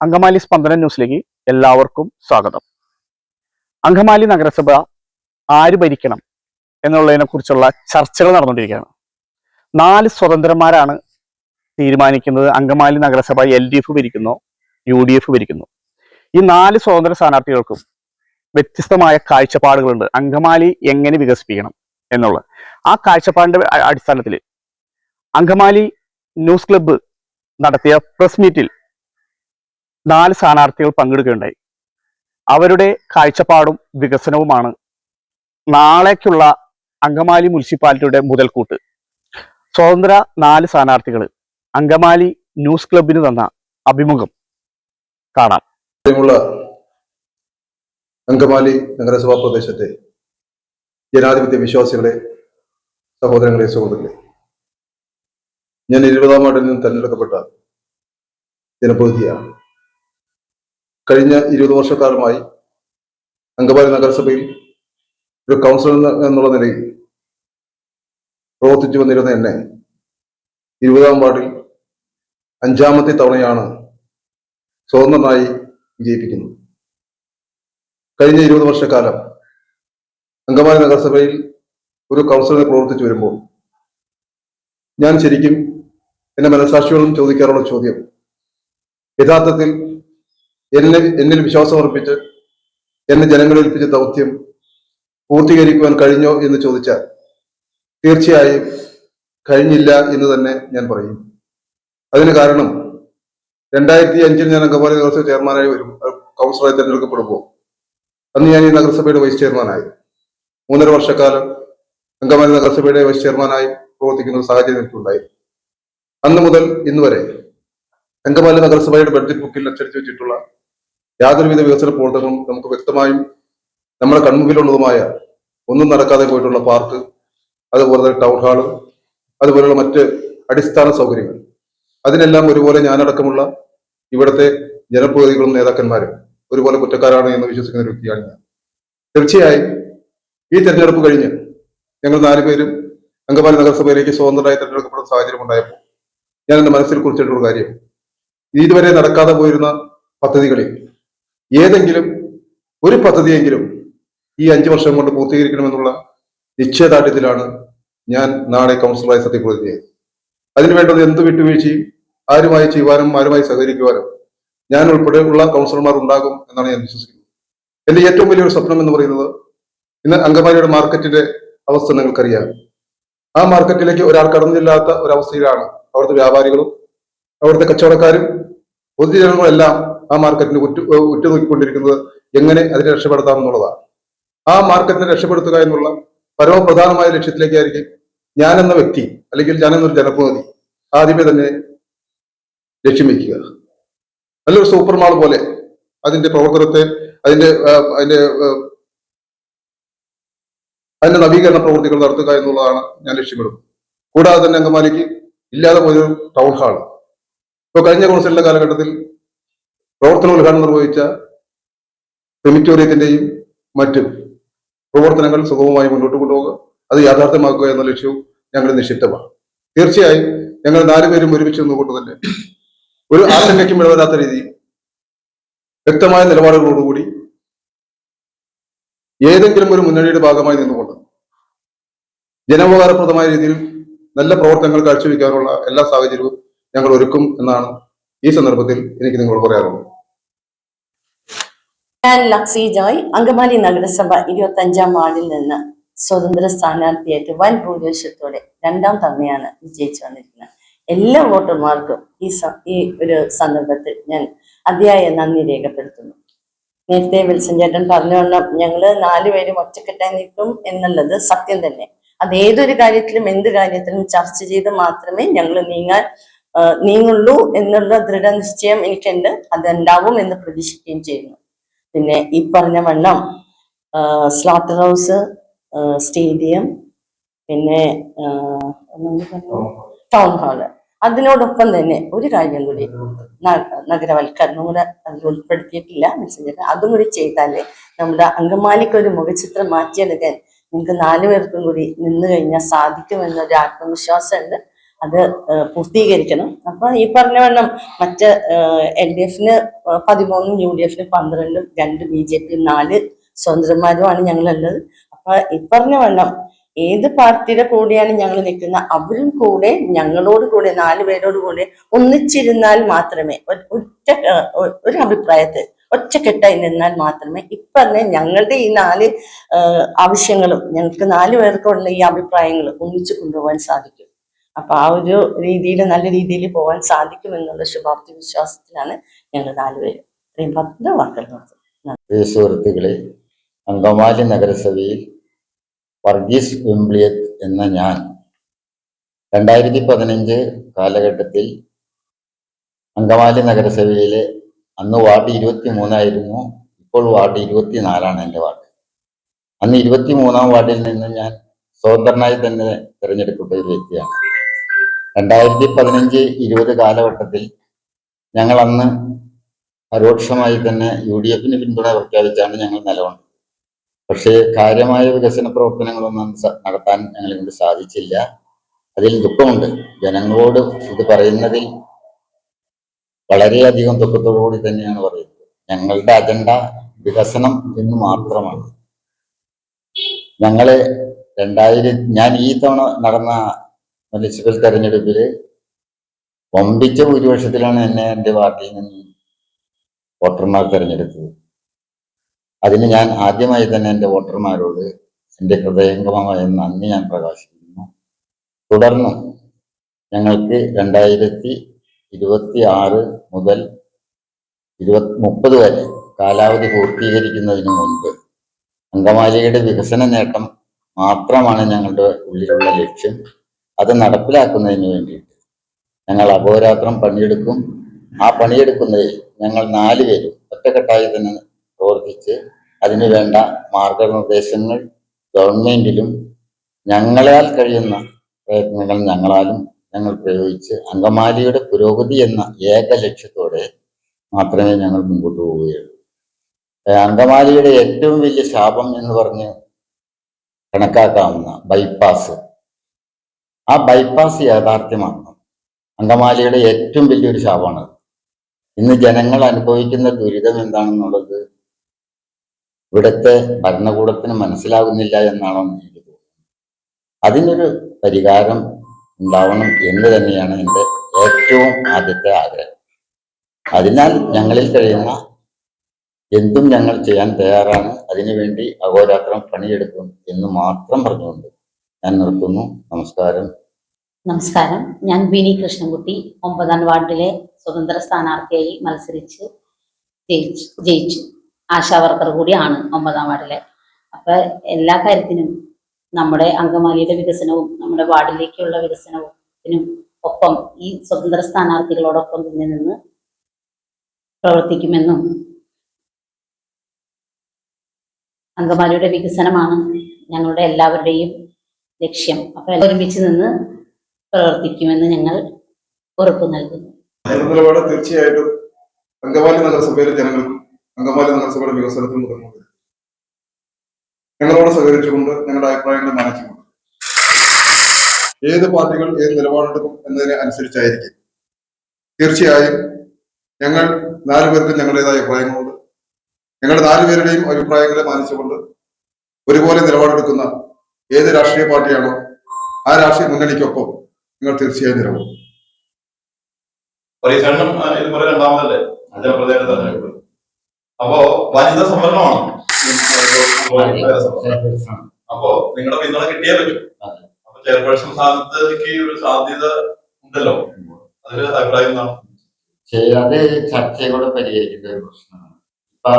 അങ്കമാലി സ്പന്ദന ന്യൂസിലേക്ക് എല്ലാവർക്കും സ്വാഗതം. അങ്കമാലി നഗരസഭ ആര് ഭരിക്കണം എന്നുള്ളതിനെ കുറിച്ചുള്ള ചർച്ചകൾ നടന്നുകൊണ്ടിരിക്കുകയാണ്. നാല് സ്വതന്ത്രന്മാരാണ് തീരുമാനിക്കുന്നത്. അങ്കമാലി നഗരസഭ എൽ ഡി എഫ് ഭരിക്കുന്നു യു ഡി എഫ് ഭരിക്കുന്നു. ഈ നാല് സ്വതന്ത്ര സ്ഥാനാർത്ഥികൾക്കും വ്യത്യസ്തമായ കാഴ്ചപ്പാടുകളുണ്ട്. അങ്കമാലി എങ്ങനെ വികസിപ്പിക്കണം എന്നുള്ളത്. ആ കാഴ്ചപ്പാടിന്റെ അടിസ്ഥാനത്തിൽ അങ്കമാലി ന്യൂസ് ക്ലബ്ബ് നടത്തിയ പ്രസ് മീറ്റിൽ നാല് സ്ഥാനാർത്ഥികൾ പങ്കെടുക്കുകയുണ്ടായി. അവരുടെ കാഴ്ചപ്പാടും വികസനവുമാണ് നാളേക്കുള്ള അങ്കമാലി മുനിസിപ്പാലിറ്റിയുടെ മുതൽക്കൂട്ട്. സ്വതന്ത്ര നാല് സ്ഥാനാർത്ഥികൾ അങ്കമാലി ന്യൂസ് ക്ലബിന് തന്ന അഭിമുഖം കാണാം. അങ്കമാലി നഗരസഭാ പ്രദേശത്തെ ജനാധിപത്യ വിശ്വാസികളെ സഹോദരങ്ങളെ സഹോദരങ്ങളെ ഞാൻ ഇരുപതാം വാർഡിൽ നിന്ന് തെരഞ്ഞെടുക്കപ്പെട്ട ജനപ്രതിനിധിയാണ്. കഴിഞ്ഞ ഇരുപത് വർഷക്കാലമായി അങ്കമാലി നഗരസഭയിൽ ഒരു കൗൺസിലർ എന്ന- എന്നുള്ള നിലയിൽ പ്രവർത്തിച്ചു വന്നിരുന്ന എന്നെ ഇരുപതാം വാർഡിൽ അഞ്ചാമത്തെ തവണയാണ് സ്വതന്ത്രനായി വിജയിപ്പിക്കുന്നത്. കഴിഞ്ഞ ഇരുപത് വർഷക്കാലം അങ്കമാലി നഗരസഭയിൽ ഒരു കൗൺസിലറെ പ്രവർത്തിച്ചു വരുമ്പോൾ ഞാൻ ശരിക്കും എന്റെ മനസാക്ഷിയോടും ചോദിക്കാറുള്ള ചോദ്യം യഥാർത്ഥത്തിൽ എന്നെ എന്നിൽ വിശ്വാസം അർപ്പിച്ച് എന്നെ ജനങ്ങളേൽപ്പിച്ച ദൗത്യം പൂർത്തീകരിക്കുവാൻ കഴിഞ്ഞോ എന്ന് ചോദിച്ചാൽ തീർച്ചയായും കഴിഞ്ഞില്ല എന്ന് തന്നെ ഞാൻ പറയും. അതിന് കാരണം രണ്ടായിരത്തി അഞ്ചിൽ ഞാൻ അങ്കമാലി നഗരസഭ ചെയർമാനായി വരും. കൗൺസിലായി തെരഞ്ഞെടുക്കപ്പെടുമ്പോൾ അന്ന് ഞാൻ ഈ നഗരസഭയുടെ വൈസ് ചെയർമാനായി. മൂന്നര വർഷക്കാലം അങ്കമാലി നഗരസഭയുടെ വൈസ് ചെയർമാനായി പ്രവർത്തിക്കുന്ന സാഹചര്യം എനിക്കുണ്ടായി. അന്ന് മുതൽ ഇന്ന് വരെ അങ്കമാലി നഗരസഭയുടെ ബഡ്ജറ്റ് ബുക്കിൽ അച്ചടിച്ചു വെച്ചിട്ടുള്ള യാതൊരുവിധ വികസന പ്രവർത്തനങ്ങളും നമുക്ക് വ്യക്തമായും നമ്മുടെ കൺമുമ്പിലുള്ളതുമായ ഒന്നും നടക്കാതെ പോയിട്ടുള്ള പാർക്ക് അതുപോലെ തന്നെ ടൗൺ ഹാൾ അതുപോലെയുള്ള മറ്റ് അടിസ്ഥാന സൗകര്യങ്ങൾ. അതിനെല്ലാം ഒരുപോലെ ഞാനടക്കമുള്ള ഇവിടുത്തെ ജനപ്രതിനിധികളും നേതാക്കന്മാരും ഒരുപോലെ കുറ്റക്കാരാണ് എന്ന് വിശ്വസിക്കുന്ന ഒരു വ്യക്തിയാണ് ഞാൻ. തീർച്ചയായും ഈ തെരഞ്ഞെടുപ്പ് കഴിഞ്ഞ് ഞങ്ങൾ നാലുപേരും അങ്കമാലി നഗരസഭയിലേക്ക് സ്വതന്ത്രമായി തെരഞ്ഞെടുക്കപ്പെടുന്ന സാഹചര്യം ഉണ്ടായപ്പോൾ ഞാൻ എന്റെ മനസ്സിൽ കുറിച്ചിട്ടുള്ള കാര്യം. ഇതുവരെ നടക്കാതെ പോയിരുന്ന പദ്ധതികളിൽ ഏതെങ്കിലും ഒരു പദ്ധതിയെങ്കിലും ഈ അഞ്ചു വർഷം കൊണ്ട് പൂർത്തീകരിക്കണമെന്നുള്ള നിശ്ചയദാർഢ്യത്തിലാണ് ഞാൻ നാളെ കൗൺസിലറായി സത്യപ്രതിജ്ഞ ചെയ്തത് അതിന് എന്ത് വിട്ടുവീഴ്ചയും ആരുമായി ചെയ്യുവാനും ആരുമായി സഹകരിക്കുവാനും ഞാൻ ഉൾപ്പെടെയുള്ള കൗൺസിലർമാർ ഉണ്ടാകും എന്നാണ് ഞാൻ വിശ്വസിക്കുന്നത്. എന്റെ ഏറ്റവും വലിയൊരു സ്വപ്നം എന്ന് പറയുന്നത് ഇന്ന് അങ്കമാലിയുടെ മാർക്കറ്റിന്റെ അവസ്ഥ നിങ്ങൾക്കറിയാം. ആ മാർക്കറ്റിലേക്ക് ഒരാൾ കടന്നില്ലാത്ത ഒരവസ്ഥയിലാണ് അവിടുത്തെ വ്യാപാരികളും അവിടുത്തെ കച്ചവടക്കാരും പൊതുജനങ്ങളും എല്ലാം ആ മാർക്കറ്റിന് ഉറ്റു ഉറ്റുനോക്കിക്കൊണ്ടിരിക്കുന്നത് എങ്ങനെ അതിനെ രക്ഷപ്പെടുത്താം എന്നുള്ളതാണ്. ആ മാർക്കറ്റിനെ രക്ഷപ്പെടുത്തുക എന്നുള്ള പരമപ്രധാനമായ ലക്ഷ്യത്തിലേക്കായിരിക്കും ഞാൻ എന്ന വ്യക്തി അല്ലെങ്കിൽ ഞാൻ എന്നൊരു ജനപ്രതിനിധി ആദ്യമേ തന്നെ ലക്ഷ്യം വയ്ക്കുക നല്ലൊരു സൂപ്പർ മാൾ പോലെ അതിന്റെ പ്രവർത്തനത്തെ അതിന്റെ അതിന്റെ അതിന്റെ നവീകരണ പ്രവൃത്തികൾ നടത്തുക എന്നുള്ളതാണ് ഞാൻ ലക്ഷ്യമിടുന്നത്. കൂടാതെ തന്നെ അങ്കമാലിക്ക് ഇല്ലാതെ പോയൊരു ടൗൺ ഹാൾ ഇപ്പൊ കഴിഞ്ഞ കൗൺസിലിന്റെ കാലഘട്ടത്തിൽ പ്രവർത്തന ഉദ്ഘാടനം നിർവഹിച്ച സെമിറ്റോറിയത്തിന്റെയും മറ്റും പ്രവർത്തനങ്ങൾ സുഗമമായി മുന്നോട്ട് കൊണ്ടുപോകുക. അത് യാഥാർത്ഥ്യമാക്കുക എന്ന ലക്ഷ്യവും ഞങ്ങൾ നിക്ഷിപ്തമാണ്. തീർച്ചയായും ഞങ്ങൾ നാലുപേരും ഒരുമിച്ച് നിന്നുകൊണ്ട് തന്നെ ഒരു ആശങ്കയ്ക്കും ഇടവരാത്ത രീതിയിൽ വ്യക്തമായ നിലപാടുകളോടുകൂടി ഏതെങ്കിലും ഒരു മുന്നണിയുടെ ഭാഗമായി നിന്നുകൊണ്ട് ജനോപകാരപ്രദമായ രീതിയിൽ നല്ല പ്രവർത്തനങ്ങൾ കാഴ്ചവെക്കാനുള്ള എല്ലാ സാഹചര്യവും ഞങ്ങൾ ഒരുക്കും എന്നാണ് ഈ സന്ദർഭത്തിൽ എനിക്ക് നിങ്ങളോട് പറയാറുള്ളത് ഞാൻ ലക്സി ജോയ് അങ്കമാലി നഗരസഭ ഇരുപത്തി അഞ്ചാം വാർഡിൽ നിന്ന് സ്വതന്ത്ര സ്ഥാനാർത്ഥിയായിട്ട് വൻ ഭൂരിപക്ഷത്തോടെ രണ്ടാം തവണയാണ് വിജയിച്ചു വന്നിരിക്കുന്നത്. എല്ലാ വോട്ടർമാർക്കും ഈ ഈ ഒരു സന്ദർഭത്തിൽ ഞാൻ അതിയായ നന്ദി രേഖപ്പെടുത്തുന്നു. നേരത്തെ വിൽസൺ ചേട്ടൻ പറഞ്ഞുകൊണ്ടും ഞങ്ങൾ നാലുപേരും ഒറ്റക്കെട്ടായി നിൽക്കും എന്നുള്ളത് സത്യം തന്നെ. അത് ഏതൊരു കാര്യത്തിലും എന്ത് കാര്യത്തിലും ചർച്ച ചെയ്ത് മാത്രമേ ഞങ്ങൾ നീങ്ങാൻ നീങ്ങുള്ളൂ എന്നുള്ള ദൃഢനിശ്ചയം എനിക്കുണ്ട്. അതുണ്ടാവും എന്ന് പ്രതീക്ഷിക്കുകയും ചെയ്യുന്നു. പിന്നെ ഈ പറഞ്ഞ വണ്ണം സ്ലോട്ടർ ഹൗസ് സ്റ്റേഡിയം പിന്നെ? ടൗൺ ഹാൾ അതിനോടൊപ്പം തന്നെ ഒരു കാര്യം കൂടി നഗരവൽക്കരണം കൂടെ അതിൽ ഉൾപ്പെടുത്തിയിട്ടില്ല മെസ്സേജ് അതും കൂടി ചെയ്താലേ നമ്മുടെ അങ്കമാലിക്ക് ഒരു മുഖചിത്രം മാറ്റിയെടുക്കാൻ നിങ്ങൾക്ക് നാലു പേർക്കും കൂടി നിന്ന് കഴിഞ്ഞാൽ സാധിക്കുമെന്നൊരു ആത്മവിശ്വാസമുണ്ട്. അത് പൂർത്തീകരിക്കണം. അപ്പൊ ഈ പറഞ്ഞ വണ്ണം മറ്റ് എൽ ഡി എഫിന് പതിമൂന്നും യു ഡി എഫിന് പന്ത്രണ്ടും രണ്ട് ബി ജെ പി നാല് സ്വതന്ത്രന്മാരുമാണ് ഞങ്ങളുള്ളത്. അപ്പൊ ഈ പറഞ്ഞ വണ്ണം ഏത് പാർട്ടിയുടെ കൂടെയാണ് ഞങ്ങൾ നിൽക്കുന്നത് അവരും കൂടെ ഞങ്ങളോട് കൂടെ നാല് പേരോട് കൂടെ ഒന്നിച്ചിരുന്നാൽ മാത്രമേ ഒറ്റ ഒരു അഭിപ്രായത്തിൽ ഒറ്റക്കെട്ടായി നിന്നാൽ മാത്രമേ ഇപ്പറഞ്ഞ ഞങ്ങളുടെ ഈ നാല് ആവശ്യങ്ങളും ഞങ്ങൾക്ക് നാല് പേർക്കുള്ള ഈ അഭിപ്രായങ്ങളും ഒന്നിച്ചു കൊണ്ടുപോകാൻ സാധിക്കും. അപ്പൊ ആ ഒരു രീതിയിൽ നല്ല രീതിയിൽ പോകാൻ സാധിക്കുമെന്നുള്ള ശുഭാപ്തി വിശ്വാസത്തിലാണ് ഞങ്ങൾ നാലുപേരും ഇത്രയും പത്ത് വാക്കുകൾ സുഹൃത്തുക്കളെ അങ്കമാലി നഗരസഭയിൽ വർഗീസ് വിംബ്ലിയത് എന്ന ഞാൻ രണ്ടായിരത്തി പതിനഞ്ച് കാലഘട്ടത്തിൽ അങ്കമാലി നഗരസഭയിലെ അന്ന് വാർഡ് ഇരുപത്തി മൂന്നായിരുന്നു ഇപ്പോൾ വാർഡ് ഇരുപത്തി നാലാണ് എന്റെ വാർഡ്. അന്ന് ഇരുപത്തി മൂന്നാം വാർഡിൽ നിന്ന് ഞാൻ സ്വതന്ത്രനായി തന്നെ തിരഞ്ഞെടുക്കപ്പെട്ട ഒരു വ്യക്തിയാണ്. രണ്ടായിരത്തി പതിനഞ്ച് ഇരുപത് കാലഘട്ടത്തിൽ ഞങ്ങൾ അന്ന് പരോക്ഷമായി തന്നെ യു ഡി എഫിന് പിന്തുണ പ്രഖ്യാപിച്ചാണ് ഞങ്ങൾ നിലകൊണ്ടത്. പക്ഷേ കാര്യമായ വികസന പ്രവർത്തനങ്ങളൊന്നും നടത്താൻ ഞങ്ങളെ കൊണ്ട് സാധിച്ചില്ല. അതിൽ ദുഃഖമുണ്ട്. ജനങ്ങളോട് ഇത് പറയുന്നതിൽ വളരെയധികം ദുഃഖത്തോടുകൂടി തന്നെയാണ് പറയുന്നത്. ഞങ്ങളുടെ അജണ്ട വികസനം എന്ന് മാത്രമാണ്. ഞങ്ങളെ രണ്ടായിരം ഞാൻ ഈ തവണ നടന്ന മുനിസിപ്പൽ തെരഞ്ഞെടുപ്പിൽ വമ്പിച്ച ഭൂരിപക്ഷത്തിലാണ് എന്നെ എന്റെ പാർട്ടിയിൽ നിന്ന് വോട്ടർമാർ തിരഞ്ഞെടുത്തത്. അതിന് ഞാൻ ആദ്യമായി തന്നെ എന്റെ വോട്ടർമാരോട് എന്റെ ഹൃദയംഗമമായ നന്ദി ഞാൻ പ്രകാശിപ്പിക്കുന്നു തുടർന്ന് ഞങ്ങൾക്ക് രണ്ടായിരത്തി ഇരുപത്തി ആറ് മുതൽ ഇരുപത്തി മുപ്പത് വരെ കാലാവധി പൂർത്തീകരിക്കുന്നതിന് മുൻപ് അങ്കമാലിയുടെ വികസന നേട്ടം മാത്രമാണ് ഞങ്ങളുടെ ഉള്ളിലുള്ള ലക്ഷ്യം. അത് നടപ്പിലാക്കുന്നതിന് വേണ്ടിയിട്ട്. ഞങ്ങൾ അഹോരാത്രം പണിയെടുക്കും. ആ പണിയെടുക്കുന്നതിൽ ഞങ്ങൾ നാല് നാലുപേരും ഒറ്റക്കെട്ടായി തന്നെ പ്രവർത്തിച്ച് അതിനു വേണ്ട മാർഗനിർദ്ദേശങ്ങൾ ഗവൺമെന്റിലും ഞങ്ങളാൽ കഴിയുന്ന പ്രയത്നങ്ങൾ ഞങ്ങളാലും ഞങ്ങൾ പ്രയോഗിച്ച് അങ്കമാലിയുടെ പുരോഗതി എന്ന ഏക ലക്ഷ്യത്തോടെ മാത്രമേ ഞങ്ങൾ മുമ്പോട്ട് പോവുകയുള്ളൂ. അങ്കമാലിയുടെ ഏറ്റവും വലിയ ശാപം എന്ന് പറഞ്ഞ് കണക്കാക്കാവുന്ന ബൈപ്പാസ് ആ ബൈപ്പാസ് യാഥാർത്ഥ്യമാക്കണം അങ്കമാലിയുടെ ഏറ്റവും വലിയൊരു ശാപമാണ് ഇന്ന് ജനങ്ങൾ അനുഭവിക്കുന്ന ദുരിതം എന്താണെന്നുള്ളത് ഇവിടുത്തെ ഭരണകൂടത്തിന് മനസ്സിലാകുന്നില്ല എന്നാണോ എന്ന് എനിക്ക് തോന്നുന്നത്. അതിനൊരു പരിഹാരം ഉണ്ടാവണം എന്ന് തന്നെയാണ് എന്റെ ഏറ്റവും ആദ്യത്തെ ആഗ്രഹം. അതിനാൽ ഞങ്ങളിൽ കഴിയുന്ന എന്തും ഞങ്ങൾ ചെയ്യാൻ തയ്യാറാണ്. അതിനുവേണ്ടി അഹോരാത്രം പണിയെടുക്കും എന്ന് മാത്രം പറഞ്ഞുകൊണ്ട് ഞാൻ നിർത്തുന്നു. നമസ്കാരം. നമസ്കാരം. ഞാൻ ബിനി കൃഷ്ണൻകുട്ടി ഒമ്പതാം വാർഡിലെ സ്വതന്ത്ര സ്ഥാനാർത്ഥിയായി മത്സരിച്ച് ജയിച്ചു ജയിച്ചു. ആശാവർക്കർ കൂടിയാണ് ഒമ്പതാം വാർഡിലെ. അപ്പൊ എല്ലാ കാര്യത്തിനും നമ്മുടെ അങ്കമാലിയുടെ വികസനവും നമ്മുടെ വാർഡിലേക്കുള്ള വികസനവും ഒപ്പം ഈ സ്വതന്ത്ര സ്ഥാനാർത്ഥികളോടൊപ്പം തന്നെ നിന്ന് പ്രവർത്തിക്കുമെന്നും അങ്കമാലിയുടെ വികസനമാണ് ഞങ്ങളുടെ എല്ലാവരുടെയും ലക്ഷ്യം. അപ്പൊ ഒരുമിച്ച് നിന്ന് പ്രവർത്തിക്കുമെന്ന് ഞങ്ങൾ ഉറപ്പ് നൽകുന്നു. നിലപാട് തീർച്ചയായിട്ടും അങ്കമാലി നഗരസഭയിലെ ജനങ്ങൾക്കും അങ്കമാലി നഗരസഭയുടെ വികസനത്തിനും ഉതകുന്നത് ഞങ്ങളോട് സഹകരിച്ചുകൊണ്ട് ഞങ്ങളുടെ അഭിപ്രായങ്ങൾ മാനിച്ചുകൊണ്ട്. ഏത് പാർട്ടികൾ ഏത് നിലപാടെടുക്കും എന്നതിനെ അനുസരിച്ചായിരിക്കും. തീർച്ചയായും ഞങ്ങൾ നാലു പേർക്കും ഞങ്ങളുടേതായ അഭിപ്രായങ്ങളുണ്ട്. ഞങ്ങളുടെ നാലു പേരുടെയും അഭിപ്രായങ്ങളെ മാനിച്ചുകൊണ്ട് ഒരുപോലെ നിലപാടെടുക്കുന്ന ഏത് രാഷ്ട്രീയ പാർട്ടിയാണോ ആ രാഷ്ട്രീയ മുന്നണിക്കൊപ്പം നിങ്ങൾ തീർച്ചയായും നിരവും അപ്പോ വനിതാ സംവരണമാണ്. അപ്പോ നിങ്ങളുടെ പിന്തുണ കിട്ടിയേ പറ്റൂ. അപ്പൊ ചെയർപേഴ്സൺ സ്ഥാനത്തേക്ക് ഒരു സാധ്യത ഉണ്ടല്ലോ. അതിന് അഭിപ്രായം എന്താണ്? ചെയ്യാതെ അത് ചർച്ചയിലൂടെ പരിഹരിക്കേണ്ട ഒരു പ്രശ്നമാണ്. ഇപ്പൊ